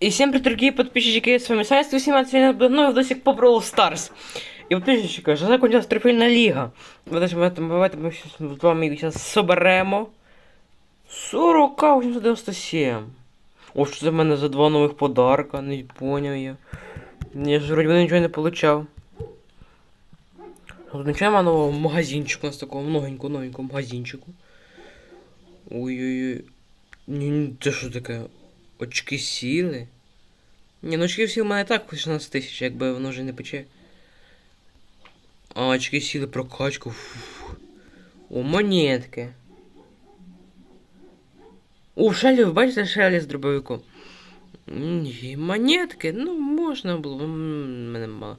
И всем привет, дорогие подписчики, с вами Сайс 18 ну и видосик по Brawl Stars. И подписчики, вже закончилась трифельна ліга. Давайте ми, давайте ми щас з вами зараз соберемо. 40 897. О, що в мене за два нових подарка, не поняв я. Я ж вроді нічого не получав. Означаємо нового магазинчику, у нас такого новенького, новенького магазинчику. Ой-ой-ой. Це що таке? Очки сіли? Ні, ну очки сіли в мене і так 16 тисяч, якби воно вже не пече. А, очки сіли прокачку. Фух. О, монетки. О, Шелі, ви бачите Шелі з дробовиком? Ні, монетки, ну можна було, мене мало.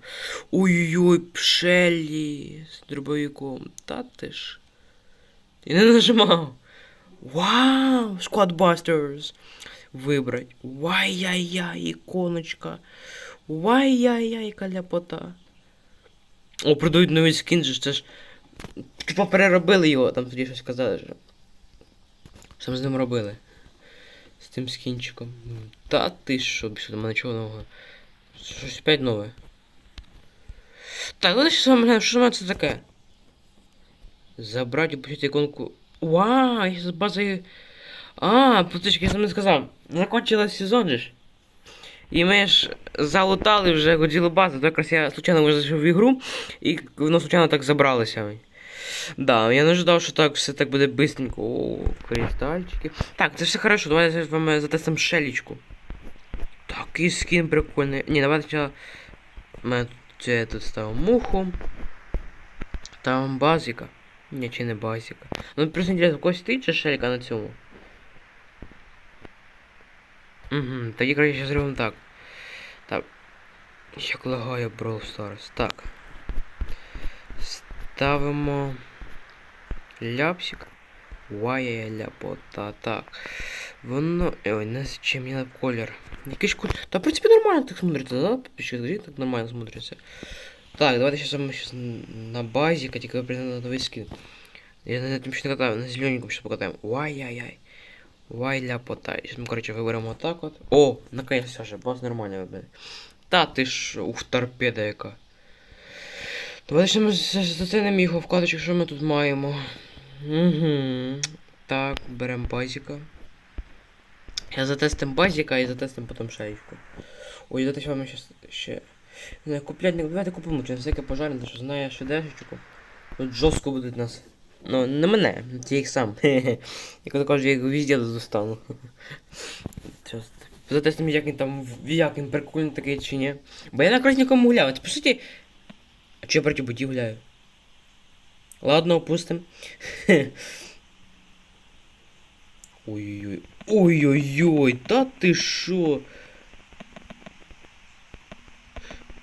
Ой-ой-ой, Шелі з дробовиком. Та ти ж. Ти не нажимав. Вау! Squadbusters! Вибрать. Вай-яй-яй, іконочка. Вай-яй-яй, каляпота. О, продають новий скін же, ж, це ж. Типа переробили його, там тоді щось казали. Що, що ми з ним робили? З тим скінчиком. Та ти що, більше мене чого нового? Щось опять нове. Так, ну що саме, що саме це таке? Забрать і іконку. Вау, з базою. А, поточки, я сам не сказав. Закончилась сезон же ж. І ми ж залутали вже годіли базу, то якраз я случайно вже зайшов в ігру, і воно случайно так забралося. Да, я не ожидав, що так все так буде бистренько. О, кристальчики. Так, це все хорошо, давайте з вами затестимо шелічку. Такий скін прикольний. Ні, давайте спочатку ми це тут ставимо муху. Там базіка. Ні, чи не базіка. Ну просто інтересно, когось стоїть чи шелька на цьому? Угу, тоді краще зробимо так. Так. Як лагає Brawl Stars. Так. Ставимо ляпсик. Вая ляпота. Так. Воно. Ой, не зачем я колір. Якийсь колір. Та в принципі нормально так смотрится, да? Подписчики, скажіть, так нормально смотрится. Так, давайте сейчас мы сейчас на базе, тільки на новий скин. Я на этом ще не катаю, на зелененьком сейчас покатаем. Вай-яй-яй. Вай ляпота. Мы, короче, выберем вот так вот. О, наконец-то же, баз нормально вибере. Та ти ж, ух, торпеда яка. Давайте ще ми зацінимо його вкладочок, що ми тут маємо. Угу. Так, беремо базіка. Я затестим базіка і затестим потім шаєчку. Ой, давайте ще вам щас ще. Не куплять, не давайте купимо, через всяке пожарне, що знає шедешечку. Тут жорстко будуть нас. Ну, не мене, це їх сам. То кажуть, я їх везде достану. Затестимо, як він там, як він прикольний такий чи ні. Бо я на красненькому гуляв. Це, по суті. А чи я проти буті гуляю? Ладно, опустим. Ой-ой-ой. Ой-ой-ой, та ти шо?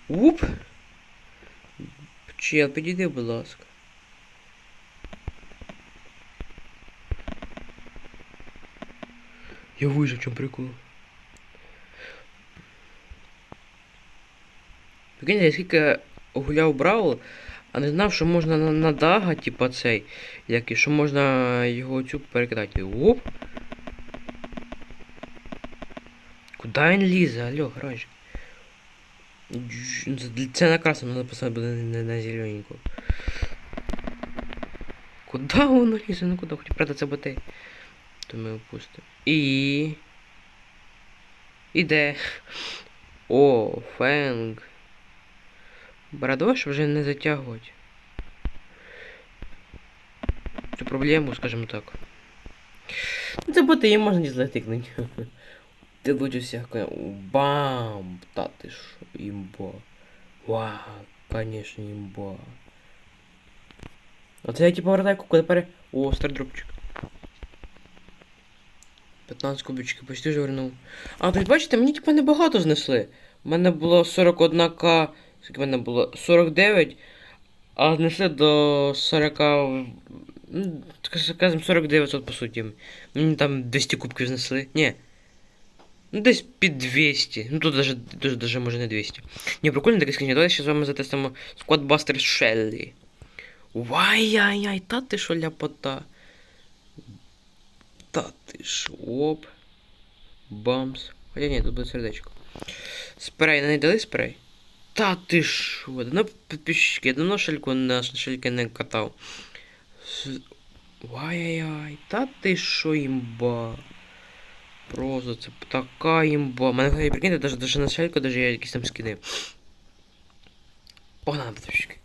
Уп. Чел, підійди, будь ласка. Я вижив, в чому прикол. Прикиньте, я скільки гуляв Бравл, а не знав, що можна на, на дага, типа цей, як і що можна його цю перекидати. Оп. Куда він лізе, алло? Дж- Це- на красному треба писати буде не на зелененьку. Куда воно лізе? Ну куди? Хоч правда це ботей. То ми опустимо. І. Іде. О, фенг. Бородош вже не затягувати. Цю проблему, скажімо так. Це боти, їм можна дізлетикнути. Ти лучше всякое. Бам! Та ти шо, імба. Вау, конечно, імба. Оце я типу вертайку, коли пере... О, стардропчик. 15 кубичків, почти вже вернув. А, тут бачите, мені типу небагато знесли. У мене було 41к. Скільки в мене було? 49, а знесли до 40. Ну, так скажем, 4900 по суті. Мені там 200 кубків знесли. Ні. Ну, десь під 200. Ну тут даже, даже, даже може не 200. Ні, прикольно таке скажіть. Давайте ще з вами затестимо Squadbuster Shelly. Вай-яй-яй, та ти що ляпота. Та ти ж оп. Бамс. Хоча ні, тут буде сердечко. Спрей, не дали спрей? Та ти шо? Давно підписчики, я давно шальку на шальки не катав. Ай-яй-яй, та ти шо імба? Просто це така імба. Мене кстати, прикиньте, даже, даже на шальку даже є якісь там скини. Погнали, підписчики.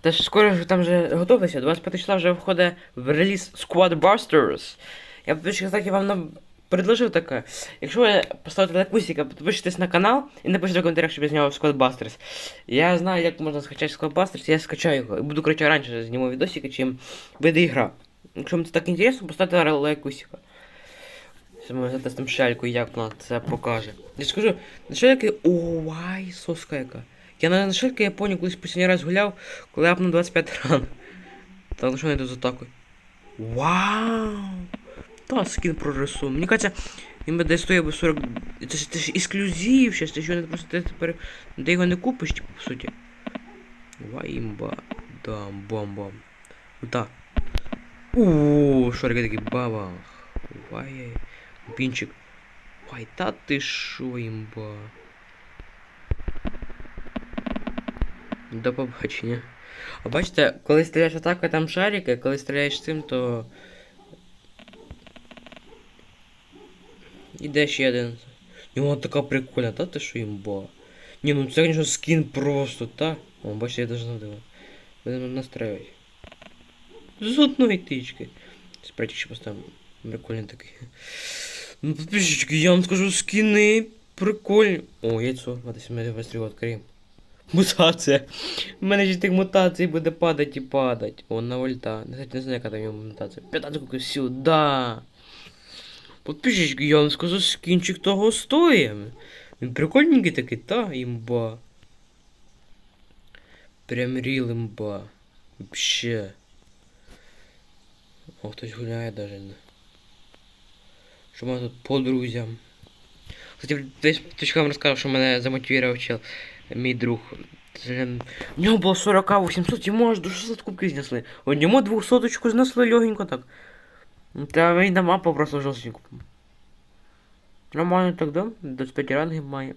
Та ж скоро вже там вже готовиться, 25 числа вже входить в реліз Squad Busters. Я підписчики, кстати, вам нам предложив таке. Якщо ви поставите лайкусика, підпишитесь на канал і напишіть в коментарях, щоб я зняв Squad Busters. Я знаю, як можна скачати Squad Busters, я скачаю його. І буду, короче, раніше зніму відосики, чим вийде ігра. Якщо вам це так інтересно, поставте лайкусика. Що ми затестимо шельку, як вона це покаже. Я скажу, на шельки, ой, соска яка. Я на, шельки я поняв, колись останній раз гуляв, коли я б 25 ран. Та ну що не тут з атакою? Вау! Та скін прорису. Мені кажеться, він стоїв би 40. Це ж, це ж ексклюзив щас, ти що не просто ти тепер. Ти його не купиш, типу, по суті. Вай імба. Да, бомба. Да. Ууу, шорики такий бабах. Вай. Пінчик. Вай, та ти шо, імба. До побачення. А бачите, коли стріляєш атакою там шарики, коли стріляєш цим, то. Іде ще один. І вона така прикольна, та ти що імба. Ні, ну це, конечно, скін просто, та? О, бачите, я даже надивив. Будемо настраивать. З одної тички. Спрятик ще поставимо. Прикольний такий. Ну, подписчики, я вам скажу, скини прикольні. О, яйцо. Надо себе вистріло відкриємо. Мутація. У мене ж тих мутацій буде падати і падати. О, на вольта. Не знаю, яка там його мутація. 15 куки сюда. Подписчики, я вам скажу, скінчик того стоїть. Він прикольненький такий, та, імба. Прям ріл імба. Вообще. О, хтось гуляє даже. Що мене тут по друзям. Кстати, десь точка вам розказав, що мене замотивував чел. Мій друг. У нього було 40 800, йому аж до 600 кубків знесли. От йому 200 знесли легенько так. Ну, Та на мапу просто жорстенько. Нормально так, да? 25 рангів має.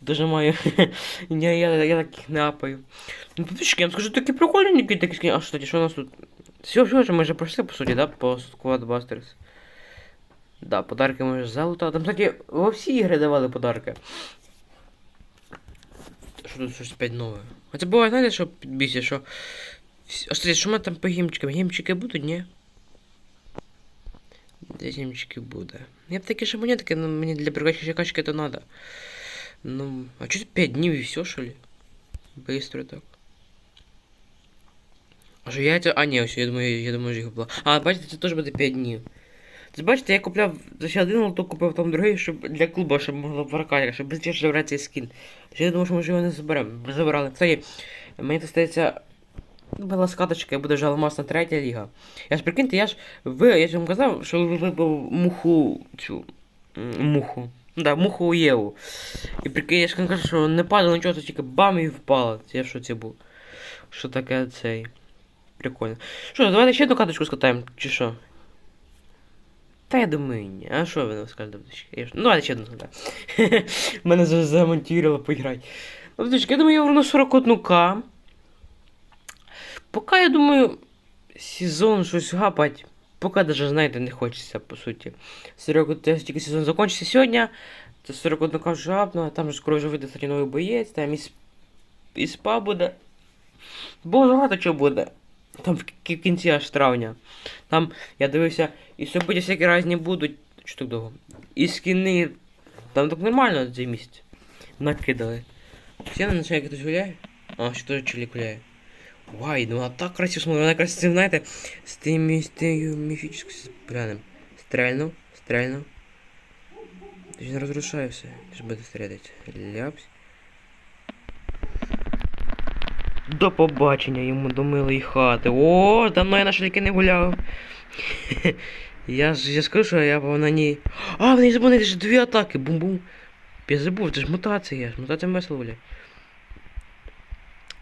Даже маю. я, я, я таких не апаю. Ну, подписчики, я вам скажу, такі прикольненькі такі скини. А що, що у нас тут? Все, все, ми вже пройшли, по суті, да, по Squad Busters. Да, подарки ми вже залутали. Там, кстати, во всі ігри давали подарки. Що тут щось опять нове? А це буває, знаєте, що підбійся, що... А кстати, що ми там по гімчикам? Гімчики будуть, ні? Де гімчики буде? Я б такі ще монетки, но мені для прокачки качки это надо. Ну, а что 5 дней и все, что ли? Быстро так. А що яйця? А, ні, ось, я думаю, я думаю, що їх було. А, бачите, це теж буде 5 днів. Це бачите, я купляв ще один лоток, купив там другий, щоб для клубу, щоб могло прокачати, щоб швидше забрати цей скін. Ще я думав, що ми ж його не заберемо. Забрали. Кстати, мені тут стається була скаточка, і буде вже алмазна третя ліга. Я ж прикиньте, я ж ви, я ж вам казав, що ви вибив муху цю муху. Ну да, муху у Єву. І прикинь, я ж кажу, що не падало нічого, то тільки бам і впало. Це я в шоці був. Що таке цей. Прикольно. Що, давайте ще одну каточку скатаємо, чи що? Та я думаю, ні. А що ви не скажете? Я ж- Ну, давайте ще одну скатаємо. Мене за- замонтувало поіграти. Ну, я думаю, я верну 41к. Поки я думаю, сезон щось гапать. Поки даже, знаєте, не хочеться, по суті. 40, тільки сезон закінчиться сьогодні. Це 41 к вже гапну, а там же скоро вже вийде кстати, новий боєць, там і, і спа буде. Бо багато чого буде. Там в кінці аж травня. Там, я дивився, і события всякі різні будуть. Що так довго? І скіни. Там так нормально цей місяць. Накидали. Все на началі хтось гуляє? А, що теж чоловік гуляє. Вай, ну а так красиво смотрю, вона красиво, знаєте, з тим з тією міфічною пряним. Стрельнув, стрельнув. Ти ж не розрушає все, ж буде стріляти. Ляпсь. До побачення йому до милої хати. О, давно я на шліки не гуляв. Я ж я скажу, що я був на ній. А, в неї забув, ж дві атаки, бум-бум. Я забув, це ж мутація, мутація весело гуляє.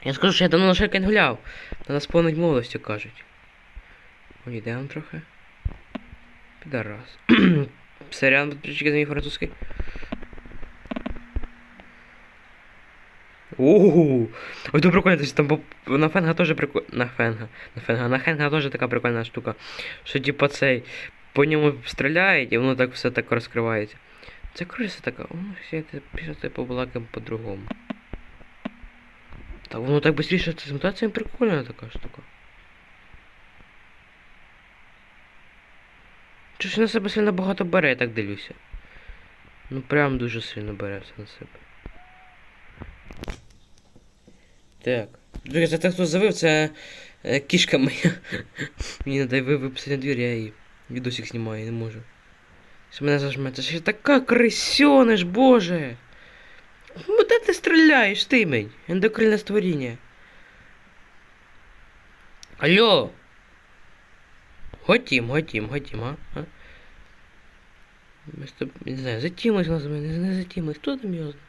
Я скажу, що я давно на шайки не гуляв. Та нас повнить молодостю кажуть. Ой, йдемо трохи. Підарас. Сорян, подписчики за мій французький. Ууу! Ой, то прикольно, то там на фенга теж прикольно. На фенга. На фенга. На хенга теж така прикольна штука. Що типа цей. По ньому стріляють і воно так все так розкривається. Це криса така, о, все це я після побалакаємо по-другому. Та воно так швидше це з мутаціями прикольна така штука. Щось на себе сильно багато бере, я так дивлюся. Ну прям дуже сильно бере все на себе. Так. Друзі, це те, хто завив, це е, кішка моя. Мені не дай випустити на двір, я її відосик знімаю, не можу. Що мене зажме. Це ще така крисьониш, боже. Ну де ти стріляєш, ти мень? Ендокринне створіння. Алло. Готім, готім, готім, а? а? Не знаю, затімось нас, не, не затімось, хто там його знає?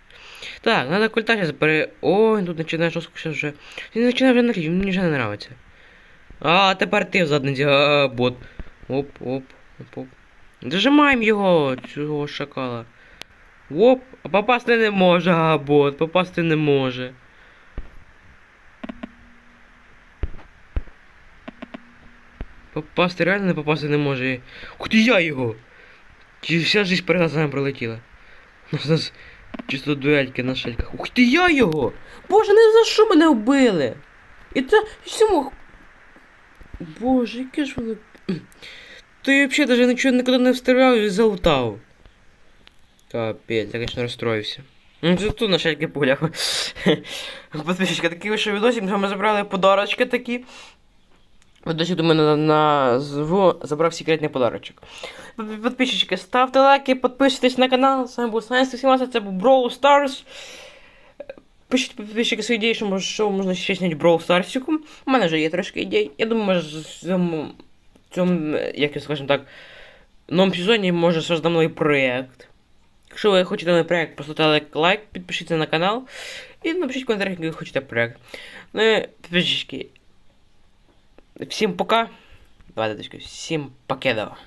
Так, надо культа сейчас пере... Ой, тут починає жорстко сейчас вже. Він починає вже наліт, мені вже не нравиться. А, тепер ти задниці, а, бот. Оп, оп, оп, оп. Дожимаємо його, цього шакала. Оп, а попасти не може, а, бот, попасти не може. Попасти реально не попасти не може. Ух ти я його! Чи вся жизнь перед глазами пролетіла. У нас чисто дуельки на шельках. Ух ти я його! Боже, не за що мене вбили? І це всьому. Боже, яке ж воно. Ти взагалі даже нічого нікуди не встріляв і залутав. Капець, я, конечно, розстроївся. Ну, тут на шельки пуляв. Подписчика, такий вийшов відосик, ми забрали подарочки такі. От до мене на, зву забрав секретний подарочок. Подписчики, ставте лайки, підписуйтесь на канал. З вами був Сайнс 18, це був Brawl Stars. Пишіть підписчики свої ідеї, що, може, що можна ще зняти Brawl Starsіку. У мене вже є трошки ідей. Я думаю, може в цьому, цьому, як я скажем так, новому сезоні може создам новий проєкт. Якщо ви хочете новий проєкт, поставте лайк, підпишіться на канал і напишіть в коментарях, який ви хочете проєкт. Ну, і, підписчики, Всім пока. Давайте, всім покедова.